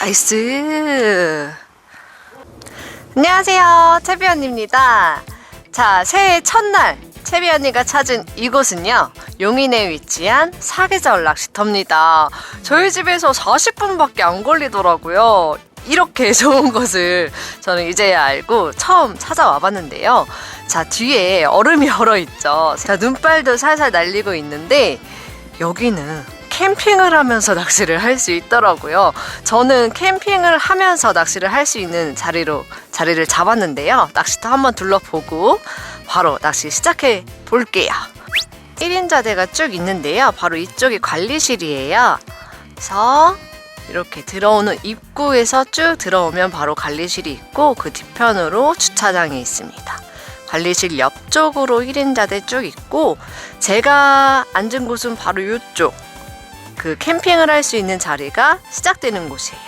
나이스. 안녕하세요. 채비 언니입니다. 자, 새해 첫날 채비 언니가 찾은 이곳은요. 용인에 위치한 사계절 낚시터입니다. 저희 집에서 40분밖에 안 걸리더라고요. 이렇게 좋은 곳을 저는 이제야 알고 처음 찾아와 봤는데요. 자, 뒤에 얼음이 얼어 있죠. 자, 눈발도 살살 날리고 있는데 여기는 캠핑을 하면서 낚시를 할 수 있더라고요. 저는 캠핑을 하면서 낚시를 할 수 있는 자리로 자리를 잡았는데요. 낚시터 한번 둘러보고 바로 낚시 시작해 볼게요. 1인 자대가 쭉 있는데요. 바로 이쪽이 관리실이에요. 그래서 이렇게 들어오는 입구에서 쭉 들어오면 바로 관리실이 있고 그 뒤편으로 주차장이 있습니다. 관리실 옆쪽으로 1인 자대 쭉 있고 제가 앉은 곳은 바로 이쪽 그 캠핑을 할 수 있는 자리가 시작되는 곳이에요.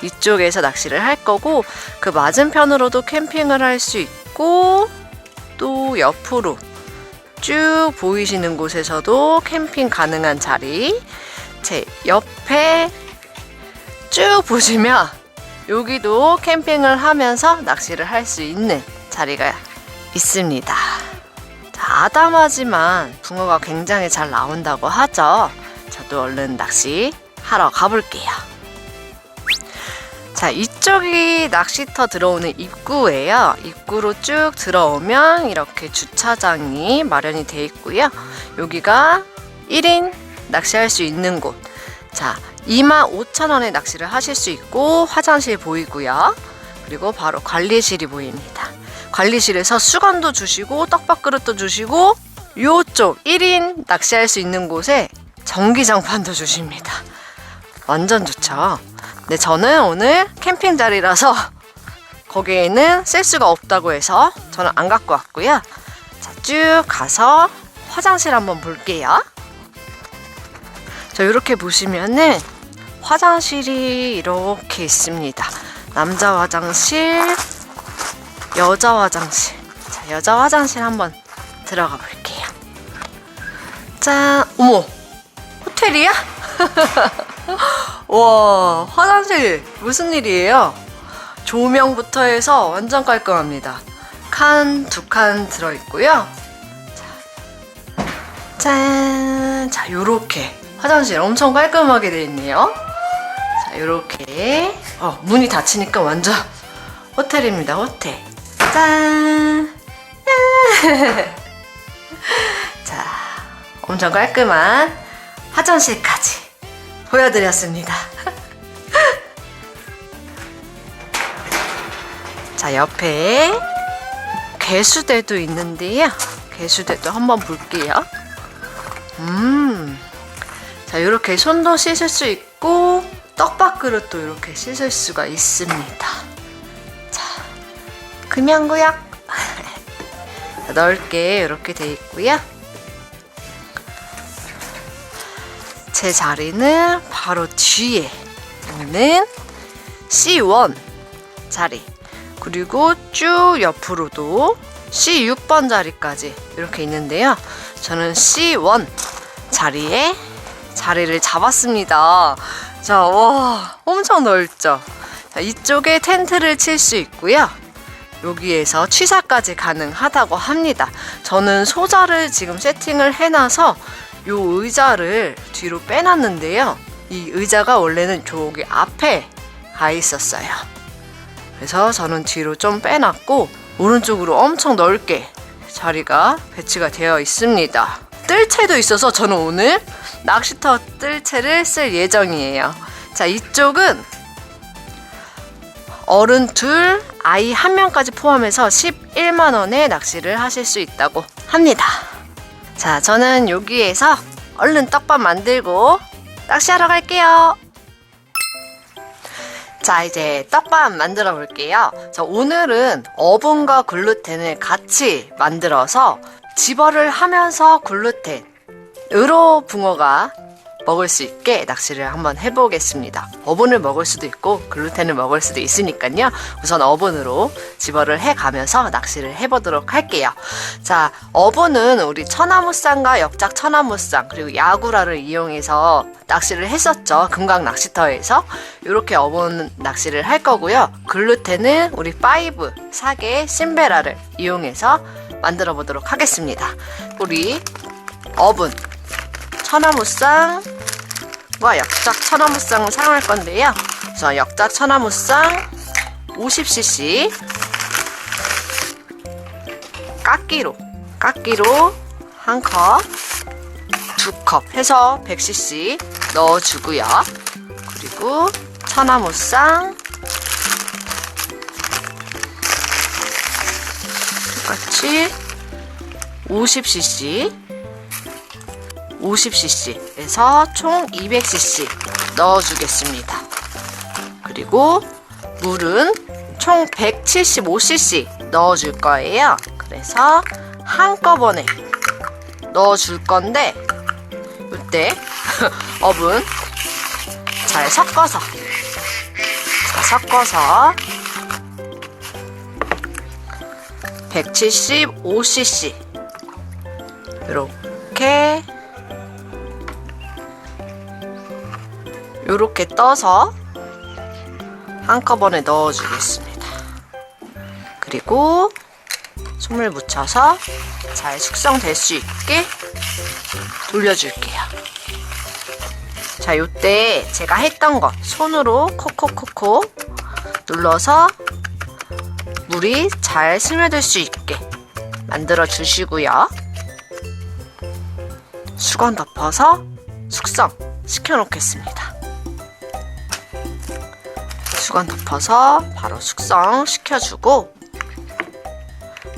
이쪽에서 낚시를 할 거고 그 맞은편으로도 캠핑을 할 수 있고 또 옆으로 쭉 보이시는 곳에서도 캠핑 가능한 자리 제 옆에 쭉 보시면 여기도 캠핑을 하면서 낚시를 할 수 있는 자리가 있습니다. 자, 아담하지만 붕어가 굉장히 잘 나온다고 하죠. 저도 얼른 낚시 하러 가볼게요. 자, 이쪽이 낚시터 들어오는 입구예요. 입구로 쭉 들어오면 이렇게 주차장이 마련이 되어 있고요. 여기가 1인 낚시할 수 있는 곳. 자, 25,000원에 낚시를 하실 수 있고 화장실 보이고요. 그리고 바로 관리실이 보입니다. 관리실에서 수건도 주시고 떡밥그릇도 주시고 요쪽 1인 낚시할 수 있는 곳에 전기장판도 주십니다. 완전 좋죠. 근데 저는 오늘 캠핑 자리라서 거기에는 쓸 수가 없다고 해서 저는 안 갖고 왔고요. 자, 쭉 가서 화장실 한번 볼게요. 자, 이렇게 보시면은 화장실이 이렇게 있습니다. 남자 화장실, 여자 화장실. 자, 여자 화장실 한번 들어가 볼게요. 짠, 어머, 호텔이야? 와, 화장실 무슨 일이에요? 조명부터 해서 완전 깔끔합니다. 칸 두칸 들어있고요. 자, 짠. 자, 요렇게 화장실 엄청 깔끔하게 되어 있네요. 자, 요렇게. 어, 문이 닫히니까 완전 호텔입니다, 호텔. 짠. 자, 엄청 깔끔한 화장실까지 보여드렸습니다. 자, 옆에 개수대도 있는데요. 개수대도 한번 볼게요. 음. 자, 이렇게 손도 씻을 수 있고 떡밥 그릇도 이렇게 씻을 수가 있습니다. 자, 금연구역 넓게 이렇게 돼 있고요. 제 자리는 바로 뒤에 있는 C1 자리 그리고 쭉 옆으로도 C6번 자리까지 이렇게 있는데요. 저는 C1 자리에 자리를 잡았습니다. 자, 와, 엄청 넓죠? 자, 이쪽에 텐트를 칠 수 있고요. 여기에서 취사까지 가능하다고 합니다. 저는 소자를 지금 세팅을 해놔서 요 의자를 뒤로 빼놨는데요. 이 의자가 원래는 저기 앞에 가 있었어요. 그래서 저는 뒤로 좀 빼놨고 오른쪽으로 엄청 넓게 자리가 배치가 되어 있습니다. 뜰채도 있어서 저는 오늘 낚시터 뜰채를 쓸 예정이에요. 자, 이쪽은 어른 둘, 아이 한 명까지 포함해서 11만 원에 낚시를 하실 수 있다고 합니다. 자, 저는 여기에서 얼른 떡밥 만들고 낚시하러 갈게요. 자, 이제 떡밥 만들어 볼게요. 자, 오늘은 어분과 글루텐을 같이 만들어서 집어를 하면서 글루텐, 으로 붕어가 먹을 수 있게 낚시를 한번 해보겠습니다. 어분을 먹을 수도 있고 글루텐을 먹을 수도 있으니까요. 우선 어분으로 집어를 해가면서 낚시를 해보도록 할게요. 자, 어분은 우리 천하무쌍과 역작 천하무쌍 그리고 야구라를 이용해서 낚시를 했었죠. 금강 낚시터에서 이렇게 어분 낚시를 할 거고요. 글루텐은 우리 파이브 사계 신베라를 이용해서 만들어 보도록 하겠습니다. 우리 어분 천하무쌍과 역작 천하무쌍을 사용할 건데요. 저 역작 천하무쌍 50cc 깎기로 깎기로 한 컵, 두 컵 해서 100cc 넣어주고요. 그리고 천하무쌍 똑같이 50cc 50cc에서 총 200cc 넣어주겠습니다. 그리고 물은 총 175cc 넣어줄 거예요. 그래서 한꺼번에 넣어줄 건데 이때 어분 잘 섞어서 자, 섞어서 175cc 이렇게 이렇게 떠서 한꺼번에 넣어주겠습니다. 그리고 손을 묻혀서 잘 숙성될 수 있게 돌려줄게요. 자, 요때 제가 했던 거 손으로 콕콕콕콕 눌러서 물이 잘 스며들 수 있게 만들어 주시고요. 수건 덮어서 숙성 시켜 놓겠습니다. 수건 덮어서 바로 숙성 시켜주고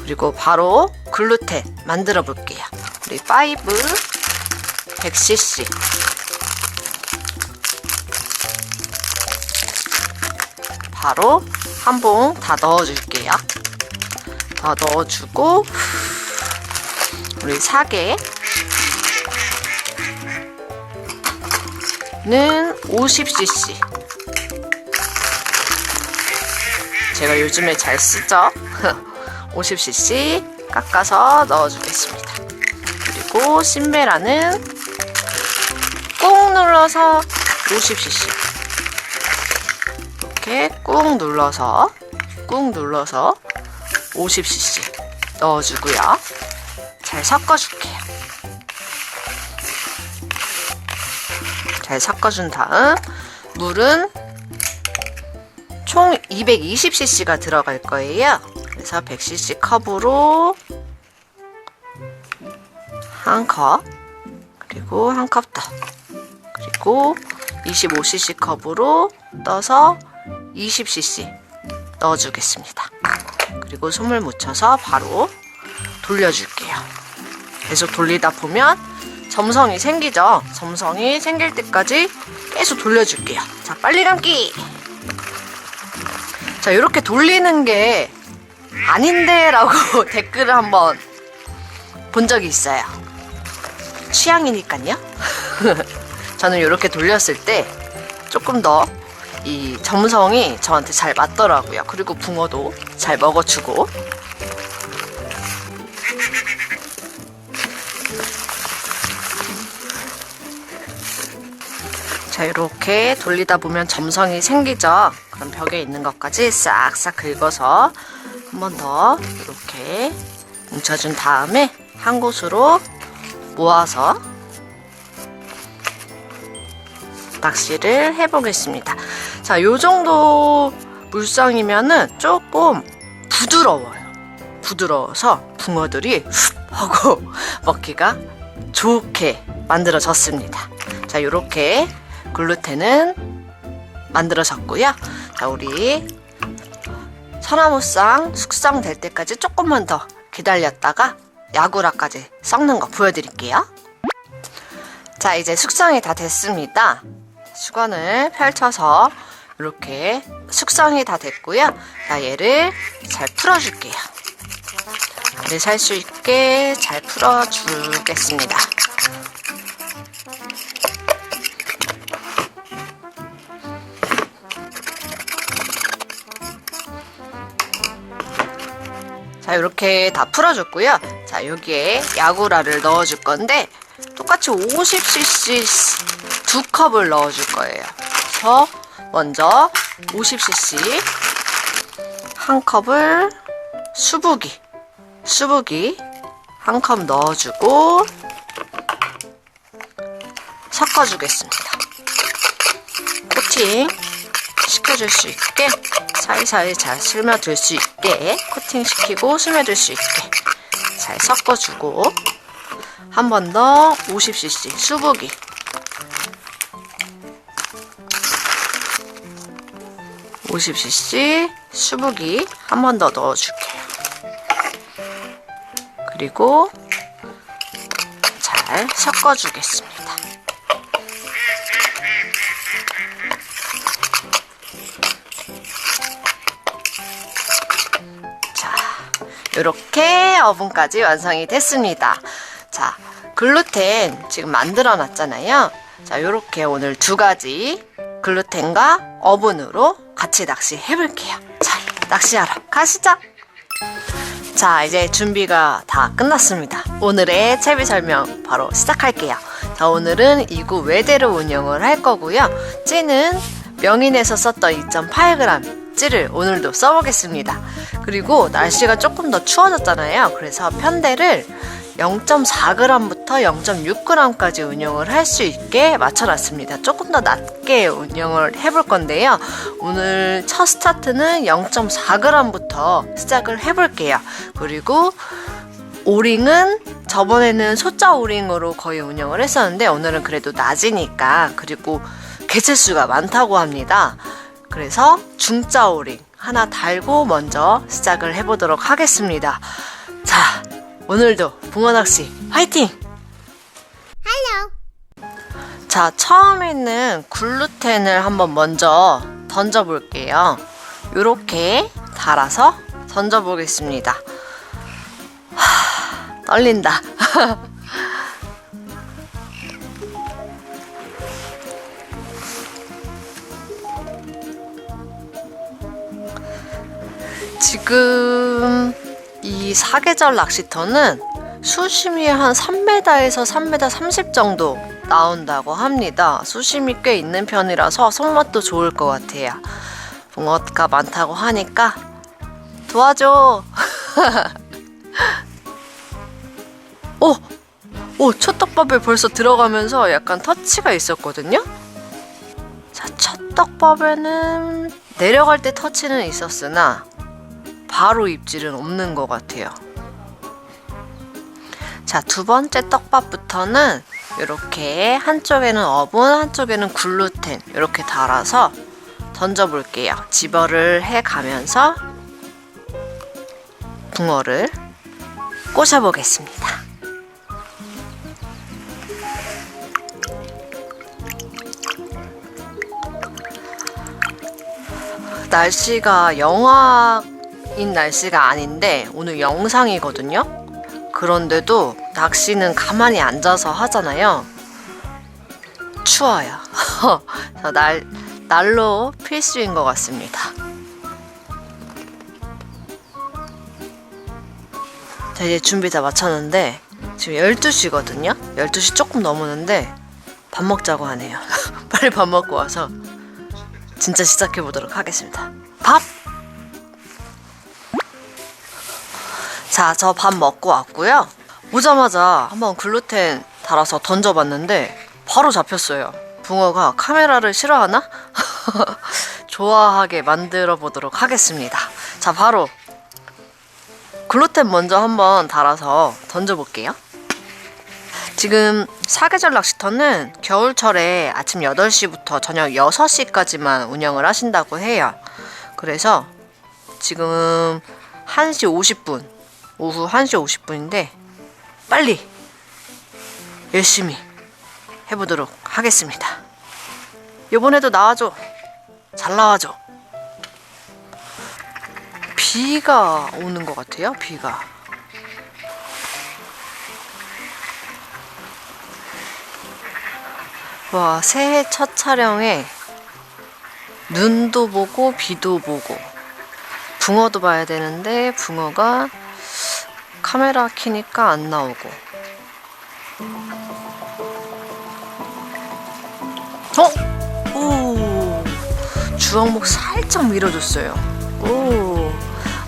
그리고 바로 글루텐 만들어 볼게요. 우리 5 100cc 바로 한 봉 다 넣어줄게요. 다 넣어주고 우리 사계 는 50cc 제가 요즘에 잘 쓰죠? 50cc 깎아서 넣어주겠습니다. 그리고 신베라는 꾹 눌러서 50cc 이렇게 꾹 눌러서 꾹 눌러서 50cc 넣어주고요. 잘 섞어줄게요. 잘 섞어준 다음 물은 총 220cc가 들어갈 거예요. 그래서 100cc 컵으로 한 컵, 그리고 한 컵 더, 그리고 25cc 컵으로 떠서 20cc 넣어주겠습니다. 그리고 손을 묻혀서 바로 돌려줄게요. 계속 돌리다 보면 점성이 생기죠. 점성이 생길 때까지 계속 돌려줄게요. 자, 빨리 감기! 자, 이렇게 돌리는 게 아닌데 라고 댓글을 한번 본 적이 있어요. 취향이니까요. 저는 이렇게 돌렸을 때 조금 더이 점성이 저한테 잘 맞더라고요. 그리고 붕어도 잘 먹어주고. 자, 이렇게 돌리다 보면 점성이 생기죠. 그럼 벽에 있는 것까지 싹싹 긁어서 한 번 더 이렇게 뭉쳐준 다음에 한 곳으로 모아서 낚시를 해보겠습니다. 자, 요 정도 물성이면은 조금 부드러워요. 부드러워서 붕어들이 훅 하고 먹기가 좋게 만들어졌습니다. 자, 요렇게 글루텐은 만들어졌고요. 자, 우리 소나무쌍 숙성될 때까지 조금만 더 기다렸다가 야구라까지 썩는 거 보여드릴게요. 자, 이제 숙성이 다 됐습니다. 수건을 펼쳐서 이렇게 숙성이 다 됐고요. 자, 얘를 잘 풀어줄게요. 물을 살수 있게 잘 풀어주겠습니다. 자, 이렇게 다 풀어줬고요. 자, 여기에 야구라를 넣어줄 건데, 똑같이 50cc 두 컵을 넣어줄 거예요. 그래서 먼저 50cc 한 컵을 수부기, 수부기 한컵 넣어주고, 섞어주겠습니다. 코팅 시켜줄 수 있게 사이사이 잘 스며들 수 있게 코팅 시키고 스며들 수 있게 잘 섞어주고 한 번 더 50cc 수부기 (50cc) 수부기 한번 더 넣어줄게요. 그리고 잘 섞어주겠습니다 이렇게 어분까지 완성이 됐습니다. 자, 글루텐 지금 만들어 놨잖아요. 자, 이렇게 오늘 두 가지 글루텐과 어분으로 같이 낚시 해볼게요. 자, 낚시하러 가시죠. 자, 이제 준비가 다 끝났습니다. 오늘의 채비 설명 바로 시작할게요. 자, 오늘은 2구 외대로 운영을 할 거고요. 찌는 명인에서 썼던 2.8g 찌를 오늘도 써보겠습니다. 그리고 날씨가 조금 더 추워졌잖아요. 그래서 편대를 0.4g부터 0.6g까지 운영을 할 수 있게 맞춰놨습니다. 조금 더 낮게 운영을 해볼 건데요. 오늘 첫 스타트는 0.4g부터 시작을 해볼게요. 그리고 오링은 저번에는 소자 오링으로 거의 운영을 했었는데 오늘은 그래도 낮이니까 그리고 개체수가 많다고 합니다. 그래서 중자 오링 하나 달고 먼저 시작을 해보도록 하겠습니다. 자, 오늘도 붕어 낚시 화이팅! 자, 처음에는 글루텐을 한번 먼저 던져볼게요. 이렇게 달아서 던져보겠습니다. 하, 떨린다. 지금 이 사계절 낚시터는 수심이 한 3m에서 3m 30 정도 나온다고 합니다. 수심이 꽤 있는 편이라서 손맛도 좋을 것 같아요. 붕어가 많다고 하니까 도와줘. 오, 오, 첫 떡밥에 벌써 들어가면서 약간 터치가 있었거든요. 자, 첫 떡밥에는 내려갈 때 터치는 있었으나 바로 입질은 없는 것 같아요. 자, 두 번째 떡밥부터는 이렇게 한쪽에는 어분, 한쪽에는 글루텐 이렇게 달아서 던져볼게요. 집어를 해 가면서 붕어를 꼬셔보겠습니다. 날씨가 영화 인 날씨가 아닌데 오늘 영상이거든요. 그런데도 낚시는 가만히 앉아서 하잖아요. 추워요. 날, 날로 필수인 것 같습니다. 자, 이제 준비 다 마쳤는데 지금 12시거든요. 12시 조금 넘었는데 밥 먹자고 하네요. 빨리 밥 먹고 와서 진짜 시작해 보도록 하겠습니다. 밥! 자, 저 밥 먹고 왔고요. 오자마자 한번 글루텐 달아서 던져봤는데 바로 잡혔어요. 붕어가 카메라를 싫어하나? 좋아하게 만들어 보도록 하겠습니다. 자, 바로 글루텐 먼저 한번 달아서 던져볼게요. 지금 사계절 낚시터는 겨울철에 아침 8시부터 저녁 6시까지만 운영을 하신다고 해요. 그래서 지금 1시 50분, 오후 1시 50분인데 빨리 열심히 해보도록 하겠습니다. 이번에도 나와줘. 잘 나와줘. 비가 오는 것 같아요, 비가. 와, 새해 첫 촬영에 눈도 보고 비도 보고 붕어도 봐야 되는데 붕어가 카메라 키니까 안 나오고. 어? 오. 주황목 살짝 밀어줬어요. 오.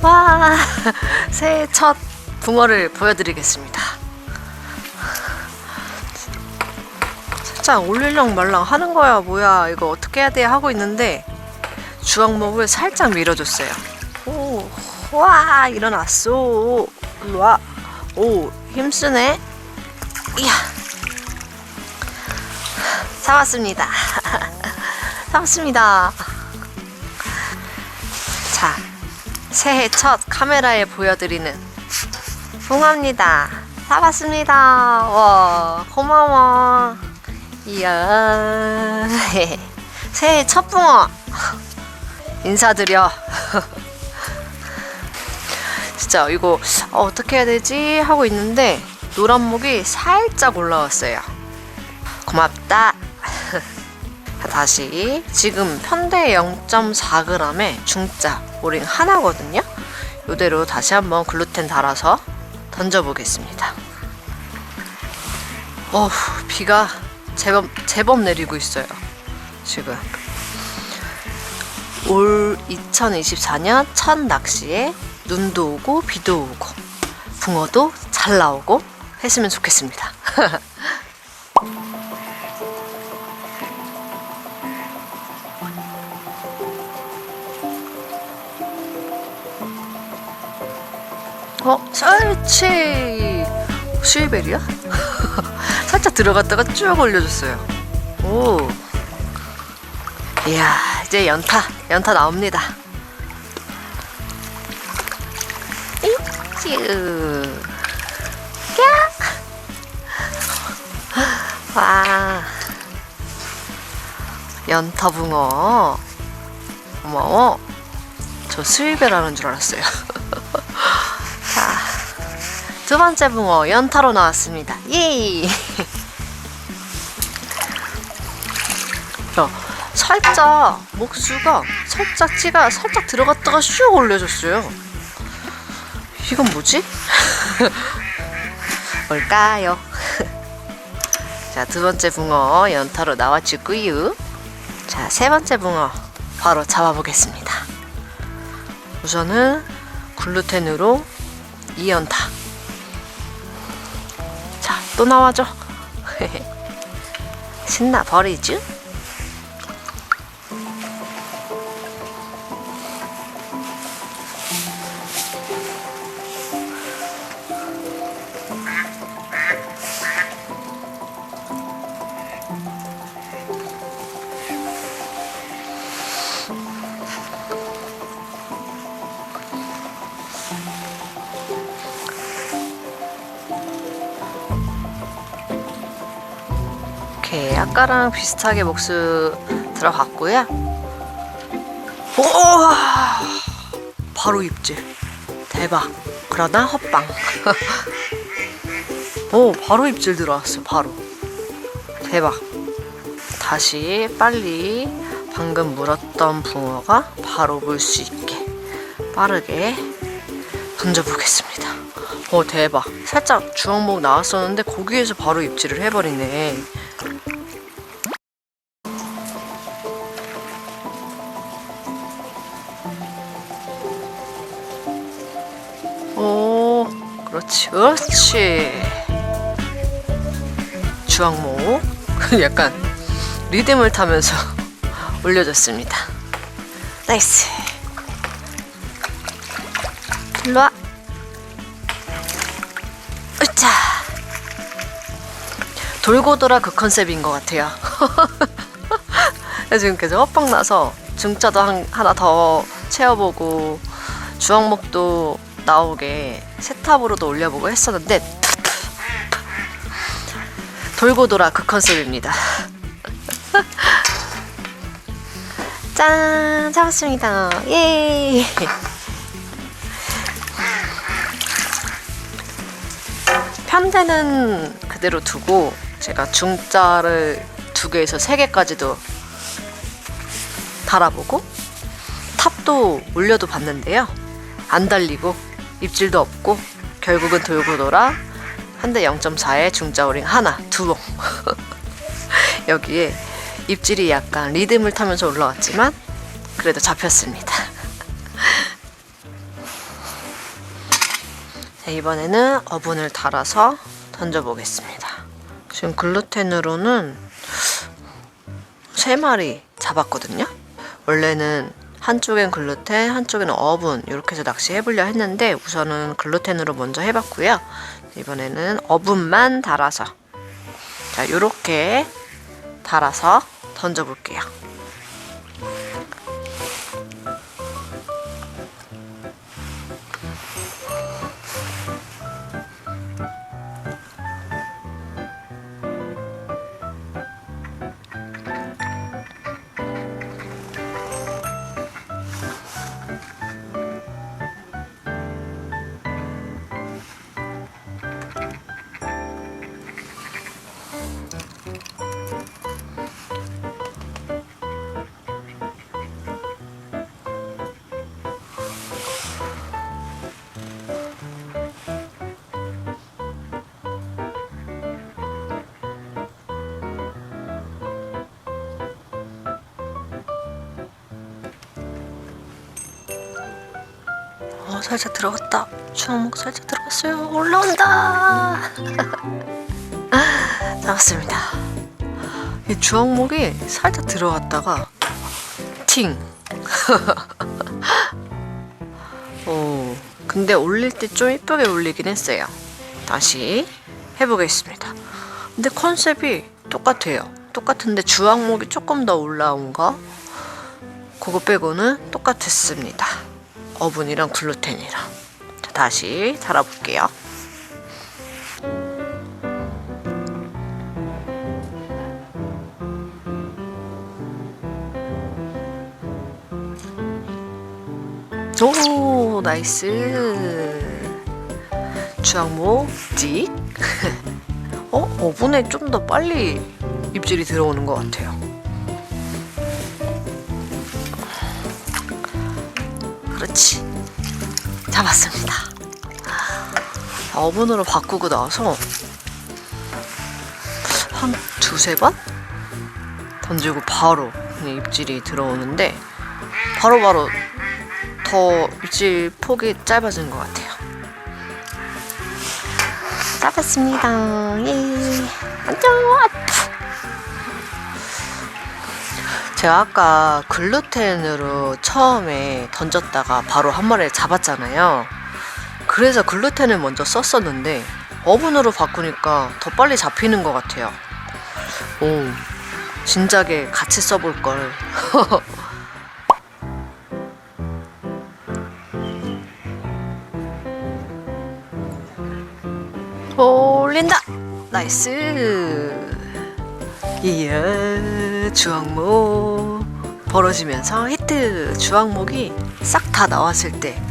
와. 새해 첫 붕어를 보여드리겠습니다. 살짝 올릴랑 말랑 하는 거야 뭐야 이거 어떻게 해야 돼 하고 있는데 주황목을 살짝 밀어줬어요. 오, 와 일어났어. 일로 와. 오 힘쓰네. 이야. 사왔습니다. 사왔습니다. 자, 새해 첫 카메라에 보여드리는 붕어입니다. 사봤습니다. 와, 고마워. 이야. 새해 첫 붕어. 인사드려. 진짜 이거 어, 어떻게 해야 되지 하고 있는데 노란목이 살짝 올라왔어요. 고맙다. 다시 지금 편대 0.4g에 중짜 오링 하나거든요. 이대로 다시 한번 글루텐 달아서 던져보겠습니다. 어후 비가 제법 제법 내리고 있어요. 지금 올 2024년 첫 낚시에 눈도 오고 비도 오고 붕어도 잘 나오고 했으면 좋겠습니다. 어, 설치 실베리야? 살짝 들어갔다가 쭉 올려줬어요. 오, 이야 이제 연타 연타 나옵니다. 쭈. 와. 연타 붕어. 고마워. 저 수입배라는 줄 알았어요. 자, 두 번째 붕어 연타로 나왔습니다. 예. 자, 살짝 목수가 살짝 찌가 살짝 들어갔다가 슉 올려줬어요. 이건 뭐지? 뭘까요? 자, 두 번째 붕어 연타로 나와주고요. 자, 세 번째 붕어 바로 잡아보겠습니다. 우선은 글루텐으로 2연타. 자, 또 나와줘. 신나 버리죠? 아까랑 비슷하게 목수 들어갔고요. 오! 바로 입질. 대박. 그러나 헛방. 오, 바로 입질 들어왔어. 바로. 대박. 다시 빨리 방금 물었던 붕어가 바로 물 수 있게 빠르게 던져보겠습니다. 오, 대박. 살짝 주황목 나왔었는데 거기에서 바로 입질을 해버리네. 그렇지, 그렇지. 주황목. 약간 리듬을 타면서 올려줬습니다. 나이스. 일로 와. 으짜. 돌고 돌아 그 컨셉인 것 같아요. 지금 계속 헛방 나서 중짜도 한, 하나 더 채워보고 주황목도 나오게 세탑으로도 올려보고 했었는데 돌고 돌아 그 컨셉입니다. 짠 잡았습니다. 예. 편대는 그대로 두고 제가 중자를 두 개에서 세 개까지도 달아보고 탑도 올려도 봤는데요. 안 달리고 입질도 없고 결국은 돌고 돌아 한 대 0.4에 중자오링 하나 두봉 여기에 입질이 약간 리듬을 타면서 올라왔지만 그래도 잡혔습니다. 자, 이번에는 어분을 달아서 던져보겠습니다. 지금 글루텐으로는 세 마리 잡았거든요. 원래는 한쪽엔 글루텐, 한쪽에는 어분 이렇게 해서 낚시 해보려 했는데 우선은 글루텐으로 먼저 해봤고요. 이번에는 어분만 달아서 자 이렇게 달아서 던져볼게요. 살짝 들어갔다. 주먹 살짝 들어갔어요. 올라온다. 잡았습니다. 이 주황목이 살짝 들어갔다가 팅. 오, 근데 올릴 때 좀 이쁘게 올리긴 했어요. 다시 해보겠습니다. 근데 컨셉이 똑같아요. 똑같은데 주황목이 조금 더 올라온 거. 그거 빼고는 똑같았습니다. 어분이랑 글루텐이랑. 자, 다시 달아볼게요. 오, 나이스. 주황목 찍. 어, 어분에 좀 더 빨리 입질이 들어오는 것 같아요. 그렇지. 잡았습니다. 어분으로 바꾸고 나서 한 두세 번 던지고 바로 입질이 들어오는데 바로바로 더 입질 폭이 짧아진 것 같아요. 잡았습니다. 예. 안녕. 제가 아까 글루텐으로 처음에 던졌다가 바로 한 마리를 잡았잖아요. 그래서 글루텐을 먼저 썼었는데 어분으로 바꾸니까 더 빨리 잡히는 것 같아요. 오, 진작에 같이 써볼 걸. 올린다. 나이스. 주황목 벌어지면서 히트 주황목이 싹 다 나왔을 때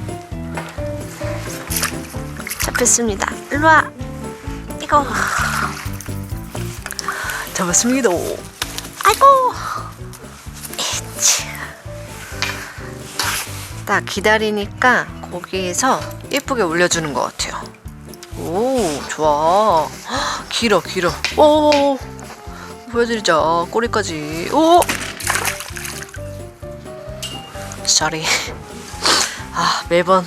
잡혔습니다. 일로 와. 이거 잡았습니다. 아이고. 이치. 딱 기다리니까 거기에서 예쁘게 올려주는 것 같아요. 오, 좋아. 헉, 길어, 길어. 오, 보여드리자. 꼬리까지. 오! 쏘리. 아, 매번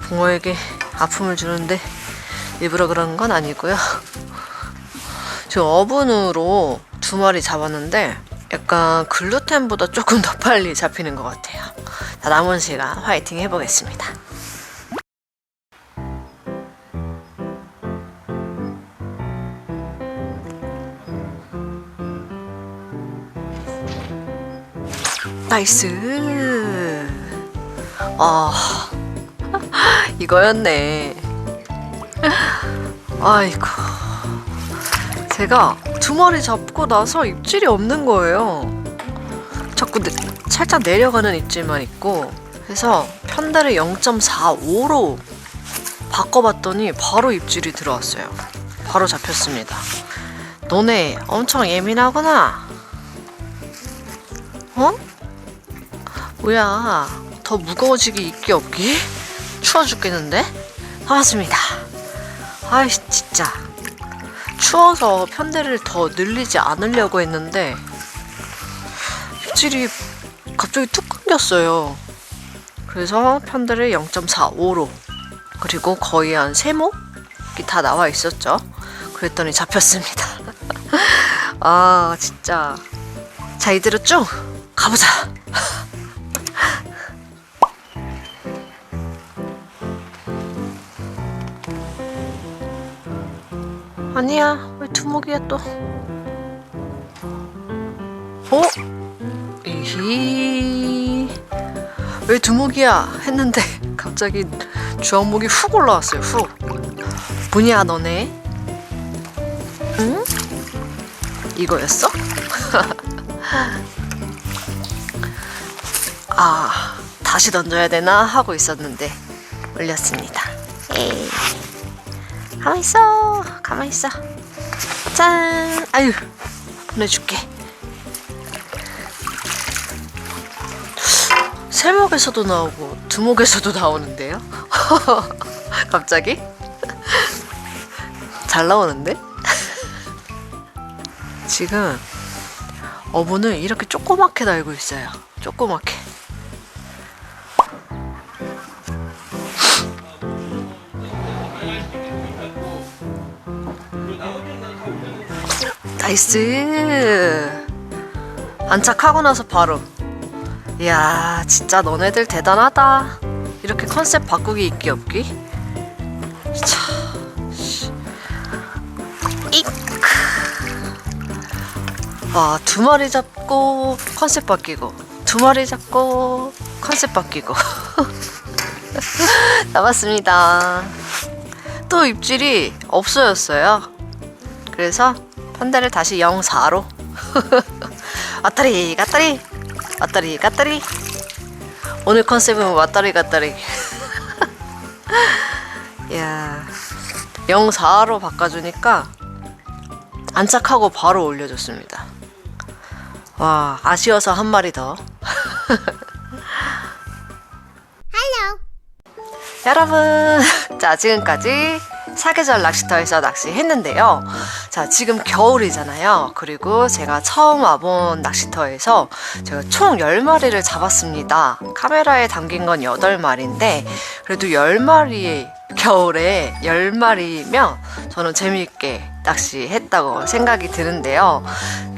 붕어에게 아픔을 주는데 일부러 그런 건 아니고요. 지금 어분으로 두 마리 잡았는데 약간 글루텐보다 조금 더 빨리 잡히는 것 같아요. 자, 남은 시간 화이팅 해보겠습니다. 나이스. 아, 이거였네. 아이고. 제가 두 마리 잡고 나서 입질이 없는 거예요. 자꾸 내- 살짝 내려가는 입질만 있고. 그래서 편달을 0.45로 바꿔봤더니 바로 입질이 들어왔어요. 바로 잡혔습니다. 너네 엄청 예민하구나. 어? 뭐야 더 무거워지기 있기 없기? 추워 죽겠는데? 반갑습니다. 아이 진짜 추워서 편대를 더 늘리지 않으려고 했는데 입질이 갑자기 툭 끊겼어요. 그래서 편대를 0.45로 그리고 거의 한 세목이 다 나와 있었죠. 그랬더니 잡혔습니다. 아 진짜 자 이대로 쭉 가보자. 아니야 왜 두목이야 또? 어? 이히 왜 두목이야 했는데 갑자기 주황목이 훅 올라왔어요 훅 뭐냐 너네? 응? 이거였어? 아 다시 던져야 되나 하고 있었는데 올렸습니다 에이. 가만 있어. 가만 있어. 짠. 아유 보내줄게. 세목에서도 나오고 두목에서도 나오는데요? 갑자기? 잘 나오는데? 지금 어분을 이렇게 조그맣게 달고 있어요. 조그맣게 나이스. 안착하고 나서 바로. 이야 진짜 너네들 대단하다. 이렇게 컨셉 바꾸기 있기 없기? 와두 마리 잡고 컨셉 바뀌고 두 마리 잡고 컨셉 바뀌고. 나왔습니다. 또 입질이 없어졌어요. 그래서 편대를 다시 0.4로. 왔다리 갔다리. 왔다리 갔다리. 오늘 컨셉은 왔다리 갔다리. 야 0.4로 바꿔주니까 안착하고 바로 올려줬습니다. 와 아쉬워서 한 마리 더. 여러분, 자, 지금까지 사계절 낚시터에서 낚시했는데요. 자, 지금 겨울이잖아요. 그리고 제가 처음 와본 낚시터에서 제가 총 10마리를 잡았습니다. 카메라에 담긴 건 8마리인데, 그래도 10마리, 겨울에 10마리면 저는 재미있게 낚시했다고 생각이 드는데요.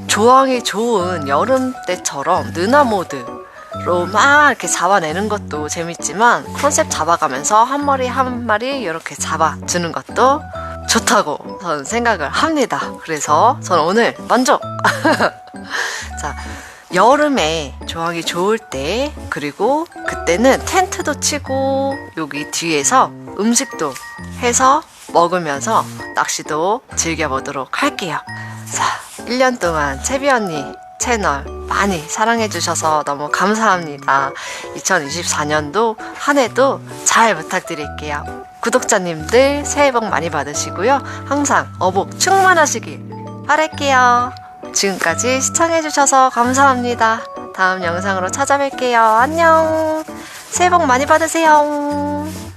조항이 좋은 여름 때처럼 느나 모드 로막 이렇게 잡아내는 것도 재밌지만 컨셉 잡아가면서 한 마리 한 마리 이렇게 잡아주는 것도 좋다고 저는 생각을 합니다. 그래서 저는 오늘 만족! 자, 여름에 조항이 좋을 때 그리고 그때는 텐트도 치고 여기 뒤에서 음식도 해서 먹으면서 낚시도 즐겨보도록 할게요. 자, 1년 동안 채비 언니 채널 많이 사랑해주셔서 너무 감사합니다. 2024년도 한 해도 잘 부탁드릴게요. 구독자님들 새해 복 많이 받으시고요. 항상 어복 충만하시길 바랄게요. 지금까지 시청해주셔서 감사합니다. 다음 영상으로 찾아뵐게요. 안녕. 새해 복 많이 받으세요.